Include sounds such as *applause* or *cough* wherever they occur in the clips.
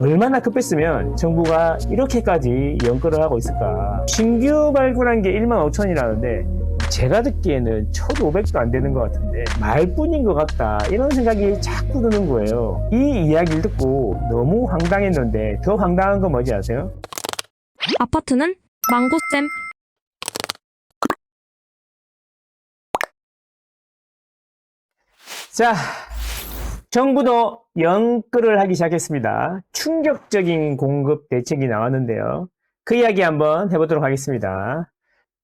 얼마나 급했으면 정부가 이렇게까지 연끌을 하고 있을까? 신규 발굴한 게 1만 5천이라는데 제가 듣기에는 1,500도 안 되는 것 같은데 말뿐인 것 같다 이런 생각이 자꾸 드는 거예요. 이 이야기를 듣고 너무 황당했는데 더 황당한 건 뭔지 아세요? 아파트는 망고쌤 자, 정부도 연끌을 하기 시작했습니다. 충격적인 공급 대책이 나왔는데요. 그 이야기 한번 해보도록 하겠습니다.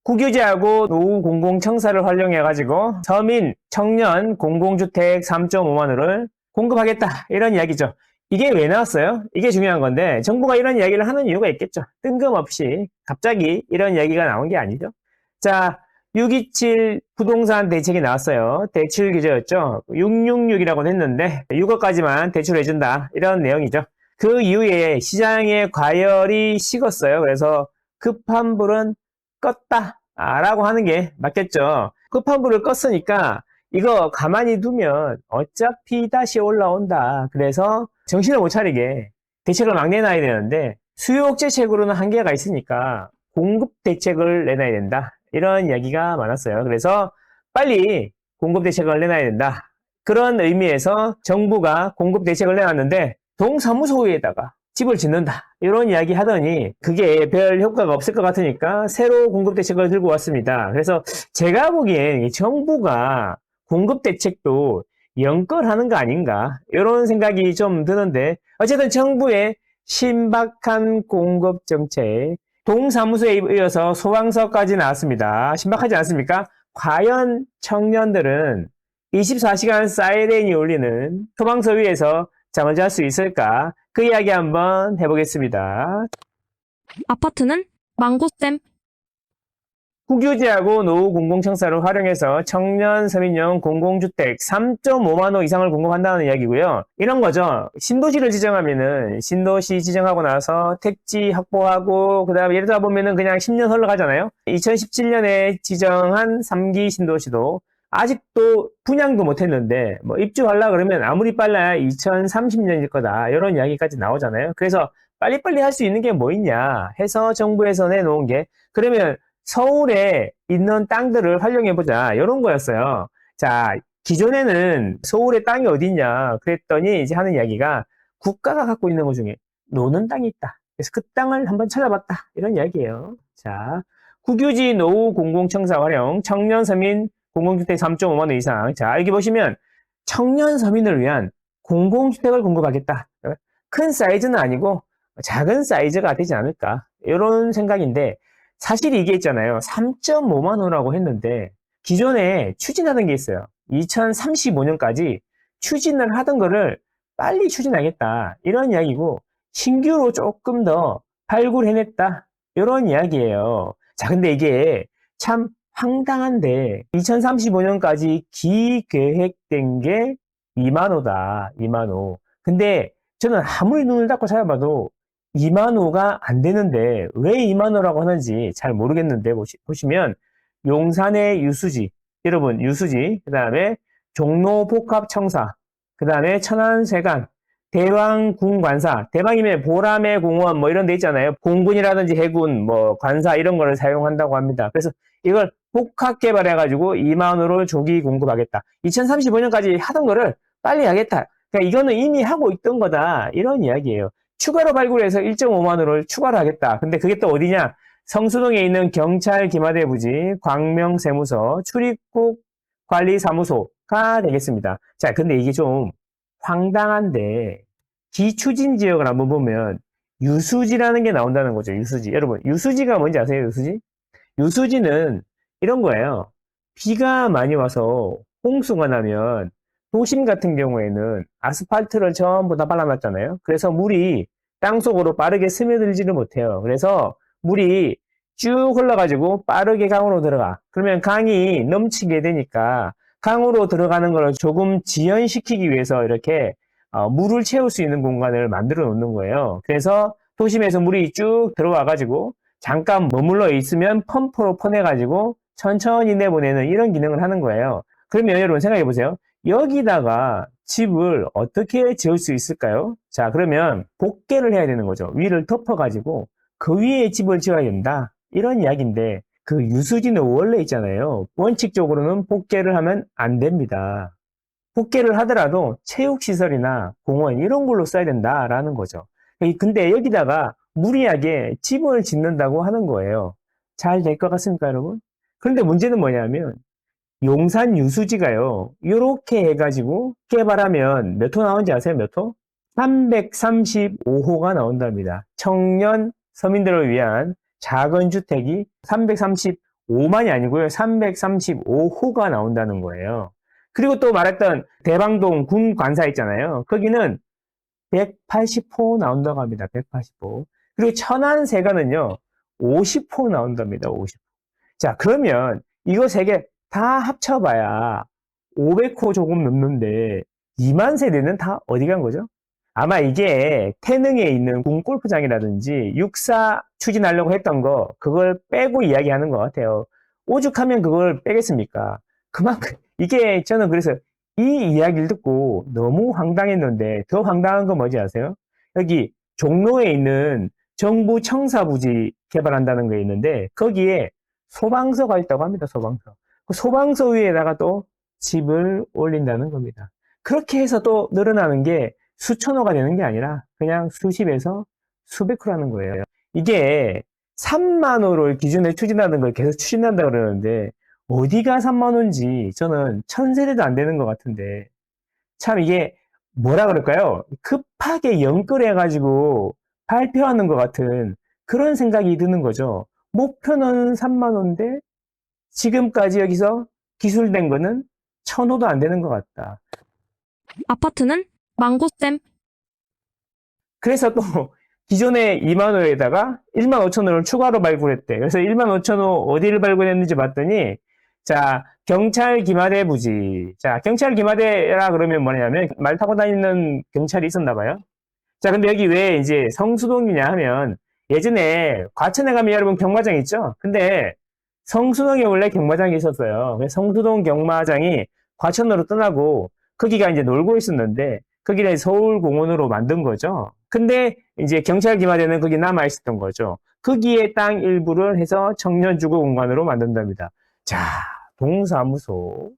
국유지하고 노후 공공청사를 활용해 가지고 서민, 청년 공공주택 3.5만 호를 공급하겠다. 이런 이야기죠. 이게 왜 나왔어요? 이게 중요한 건데 정부가 이런 이야기를 하는 이유가 있겠죠. 뜬금없이 갑자기 이런 이야기가 나온 게 아니죠. 자, 627 부동산 대책이 나왔어요. 대출 규제였죠. 666이라고 했는데 6억까지만 대출해준다. 이런 내용이죠. 그 이후에 시장의 과열이 식었어요. 그래서 급한 불은 껐다. 아, 라고 하는 게 맞겠죠. 급한 불을 껐으니까 이거 가만히 두면 어차피 다시 올라온다. 그래서 정신을 못 차리게 대책을 막 내놔야 되는데 수요 억제책으로는 한계가 있으니까 공급 대책을 내놔야 된다. 이런 이야기가 많았어요. 그래서 빨리 공급 대책을 내놔야 된다. 그런 의미에서 정부가 공급 대책을 내놨는데 동사무소에다가 집을 짓는다. 이런 이야기 하더니 그게 별 효과가 없을 것 같으니까 새로 공급 대책을 들고 왔습니다. 그래서 제가 보기엔 이 정부가 공급 대책도 연끌하는 거 아닌가 이런 생각이 좀 드는데 어쨌든 정부의 신박한 공급 정책 동사무소에 이어서 소방서까지 나왔습니다. 신박하지 않습니까? 과연 청년들은 24시간 사이렌이 울리는 소방서 위에서 잠을 잘 수 있을까? 그 이야기 한번 해보겠습니다. 아파트는 망고쌤 국유지하고 노후 공공청사를 활용해서 청년 서민용 공공주택 3.5만 호 이상을 공급한다는 이야기고요. 이런 거죠. 신도시를 지정하면은 신도시 지정하고 나서 택지 확보하고 그다음에 예를 들어 보면은 그냥 10년 흘러가잖아요. 2017년에 지정한 3기 신도시도 아직도 분양도 못했는데 뭐 입주하려 그러면 아무리 빨라야 2030년일 거다 이런 이야기까지 나오잖아요. 그래서 빨리빨리 할 수 있는 게 뭐 있냐 해서 정부에서 내놓은 게 그러면 서울에 있는 땅들을 활용해보자. 이런 거였어요. 자, 기존에는 서울에 땅이 어딨냐. 그랬더니 이제 하는 이야기가 국가가 갖고 있는 것 중에 노는 땅이 있다. 그래서 그 땅을 한번 찾아봤다. 이런 이야기예요. 자, 국유지 노후 공공청사 활용, 청년 서민 공공주택 3.5만 원 이상. 자, 여기 보시면 청년 서민을 위한 공공주택을 공급하겠다. 큰 사이즈는 아니고 작은 사이즈가 되지 않을까. 이런 생각인데, 사실 이게 있잖아요. 3.5만 호라고 했는데 기존에 추진하던 게 있어요. 2035년까지 추진을 하던 거를 빨리 추진하겠다. 이런 이야기고 신규로 조금 더 발굴해냈다. 이런 이야기예요. 자, 근데 이게 참 황당한데 2035년까지 기계획된 게 2만 호다. 2만 호. 근데 저는 아무리 눈을 닫고 찾아봐도 2만 호가 안 되는데 왜 2만 호라고 하는지 잘 모르겠는데 보시, 보시 면 용산의 유수지 여러분 유수지 그 다음에 종로 복합청사 그 다음에 천안세관 대왕군관사 대왕이면 보람의 공원 뭐 이런 데 있잖아요. 공군이라든지 해군 뭐 관사 이런 거를 사용한다고 합니다. 그래서 이걸 복합 개발해 가지고 2만 호를 조기 공급하겠다. 2035년까지 하던 거를 빨리 하겠다. 그러니까 이거는 이미 하고 있던 거다. 이런 이야기예요 추가로 발굴해서 1.5만 원을 추가로 하겠다. 근데 그게 또 어디냐? 성수동에 있는 경찰 기마대 부지 광명세무서 출입국 관리사무소가 되겠습니다. 자, 근데 이게 좀 황당한데 기추진 지역을 한번 보면 유수지라는 게 나온다는 거죠. 유수지. 여러분, 유수지가 뭔지 아세요? 유수지? 유수지는 이런 거예요. 비가 많이 와서 홍수가 나면 도심 같은 경우에는 아스팔트를 전부 다 발라놨잖아요. 그래서 물이 땅속으로 빠르게 스며들지를 못해요. 그래서 물이 쭉 흘러가지고 빠르게 강으로 들어가. 그러면 강이 넘치게 되니까 강으로 들어가는 걸 조금 지연시키기 위해서 이렇게 어, 물을 채울 수 있는 공간을 만들어 놓는 거예요. 그래서 도심에서 물이 쭉 들어와가지고 잠깐 머물러 있으면 펌프로 퍼내가지고 천천히 내보내는 이런 기능을 하는 거예요. 그러면 여러분 생각해 보세요. 여기다가 집을 어떻게 지을 수 있을까요? 자, 그러면 복개를 해야 되는 거죠. 위를 덮어가지고 그 위에 집을 지어야 된다. 이런 이야기인데 그 유수지는 원래 있잖아요. 원칙적으로는 복개를 하면 안 됩니다. 복개를 하더라도 체육시설이나 공원 이런 걸로 써야 된다라는 거죠. 근데 여기다가 무리하게 집을 짓는다고 하는 거예요. 잘 될 것 같습니까, 여러분? 그런데 문제는 뭐냐면 용산 유수지가요. 이렇게 해가지고 개발하면 몇 호 나오는지 아세요? 몇 호? 335호가 나온답니다. 청년 서민들을 위한 작은 주택이 335만이 아니고요. 335호가 나온다는 거예요. 그리고 또 말했던 대방동 군 관사 있잖아요. 거기는 180호 나온다고 합니다. 180호. 그리고 천안 세가는요. 50호 나온답니다. 50호. 자, 그러면 이거 세개 다 합쳐봐야 500호 조금 넘는데 2만 세대는 다 어디 간 거죠? 아마 이게 태능에 있는 군 골프장이라든지 육사 추진하려고 했던 거 그걸 빼고 이야기하는 것 같아요. 오죽하면 그걸 빼겠습니까? 그만큼 *laughs* 이게 저는 그래서 이 이야기를 듣고 너무 황당했는데 더 황당한 건 뭔지 아세요? 여기 종로에 있는 정부 청사부지 개발한다는 게 있는데 거기에 소방서가 있다고 합니다. 소방서. 그 소방서 위에다가 또 집을 올린다는 겁니다. 그렇게 해서 또 늘어나는 게 수천 호가 되는 게 아니라 그냥 수십에서 수백 호라는 거예요. 이게 3만 호를 기준에 추진하는 걸 계속 추진한다 그러는데 어디가 3만 호인지 저는 천세대도 안 되는 것 같은데 참 이게 뭐라 그럴까요? 급하게 연끌해가지고 발표하는 것 같은 그런 생각이 드는 거죠. 목표는 3만 호인데 지금까지 여기서 기술된 거는 천호도 안 되는 것 같다. 아파트는 망고쌤. 그래서 또 *laughs* 기존의 2만 호에다가 1만 5천 호를 추가로 발굴했대. 그래서 1만 5천 호 어디를 발굴했는지 봤더니 자 경찰 기마대 부지. 자 경찰 기마대라 그러면 뭐냐면 말 타고 다니는 경찰이 있었나 봐요. 자 근데 여기 왜 이제 성수동이냐 하면 예전에 과천에 가면 여러분 경마장 있죠. 근데 성수동에 원래 경마장이 있었어요. 성수동 경마장이 과천으로 떠나고 거기가 이제 놀고 있었는데 거기를 서울공원으로 만든 거죠. 근데 이제 경찰 기마대는 거기 남아 있었던 거죠. 거기에 땅 일부를 해서 청년 주거 공간으로 만든답니다. 자, 동사무소,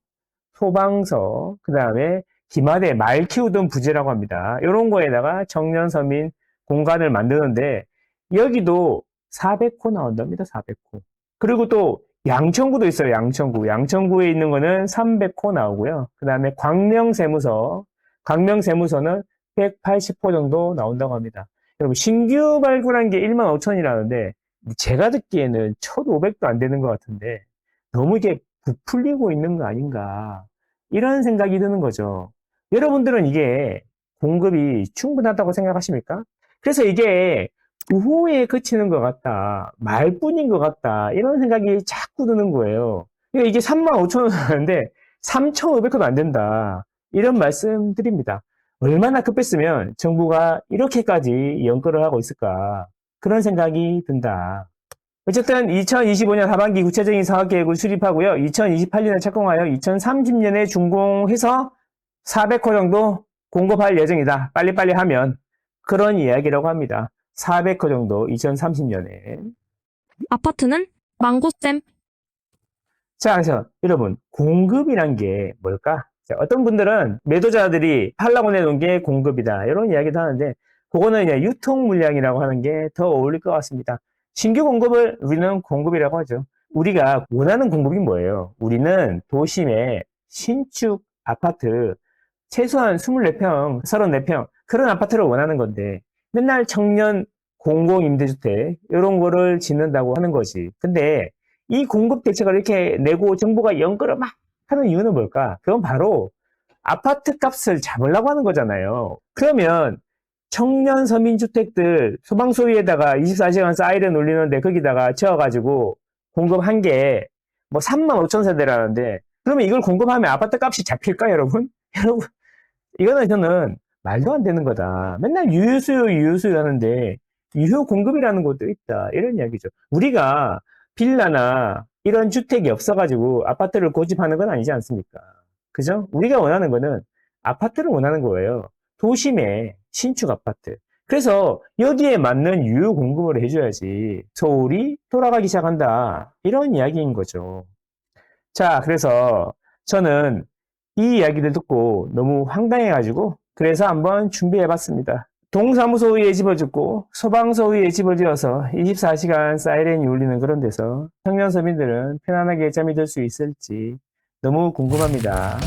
소방서, 그 다음에 기마대 말 키우던 부지라고 합니다. 이런 거에다가 청년 서민 공간을 만드는데 여기도 400호 나온답니다. 400호. 그리고 또 양천구도 있어요. 양천구. 양천구에 있는 거는 300호 나오고요. 그 다음에 광명세무서. 광명세무서는 180호 정도 나온다고 합니다. 여러분, 신규 발굴한 게 1만 5천이라는데, 제가 듣기에는 1,500도 안 되는 것 같은데, 너무 이게 부풀리고 있는 거 아닌가. 이런 생각이 드는 거죠. 여러분들은 이게 공급이 충분하다고 생각하십니까? 그래서 이게 구호에 그치는 것 같다. 말뿐인 것 같다. 이런 생각이 자꾸 드는 거예요. 그러니까 이게 3만 5천 원 하는데 3,500원도 안 된다. 이런 말씀 드립니다. 얼마나 급했으면 정부가 이렇게까지 연끌을 하고 있을까. 그런 생각이 든다. 어쨌든 2025년 하반기 구체적인 사업계획을 수립하고요. 2028년에 착공하여 2030년에 준공해서 400호 정도 공급할 예정이다. 빨리빨리 하면. 그런 이야기라고 합니다. 400호 정도 2030년에. 아파트는 망고쌤. 자, 그래서 여러분, 공급이란 게 뭘까? 자, 어떤 분들은 매도자들이 팔라고 내놓은 게 공급이다. 이런 이야기도 하는데, 그거는 이제 유통 물량이라고 하는 게 더 어울릴 것 같습니다. 신규 공급을 우리는 공급이라고 하죠. 우리가 원하는 공급이 뭐예요? 우리는 도심에 신축 아파트 최소한 24평, 34평 그런 아파트를 원하는 건데 맨날 청년 공공 임대주택 이런 거를 짓는다고 하는 거지. 근데 이 공급 대책을 이렇게 내고 정부가 연끌을 막 하는 이유는 뭘까? 그건 바로 아파트 값을 잡으려고 하는 거잖아요. 그러면 청년 서민주택들 소방서 위에다가 24시간 사이렌 울리는데 거기다가 채워가지고 공급한 게뭐 3만 5천 세대라는데 그러면 이걸 공급하면 아파트 값이 잡힐까 여러분? *laughs* 여러분 이거는 저는 말도 안 되는 거다. 맨날 유효수요 유효수요 하는데 유효 공급이라는 것도 있다. 이런 이야기죠. 우리가 빌라나 이런 주택이 없어가지고 아파트를 고집하는 건 아니지 않습니까? 그죠? 우리가 원하는 거는 아파트를 원하는 거예요. 도심의 신축 아파트. 그래서 여기에 맞는 유효 공급을 해줘야지 서울이 돌아가기 시작한다. 이런 이야기인 거죠. 자, 그래서 저는 이 이야기를 듣고 너무 황당해가지고 그래서 한번 준비해봤습니다. 동사무소 위에 집을 짓고 소방서 위에 집을 지어서 24시간 사이렌이 울리는 그런 데서 청년 서민들은 편안하게 잠이 들 수 있을지 너무 궁금합니다.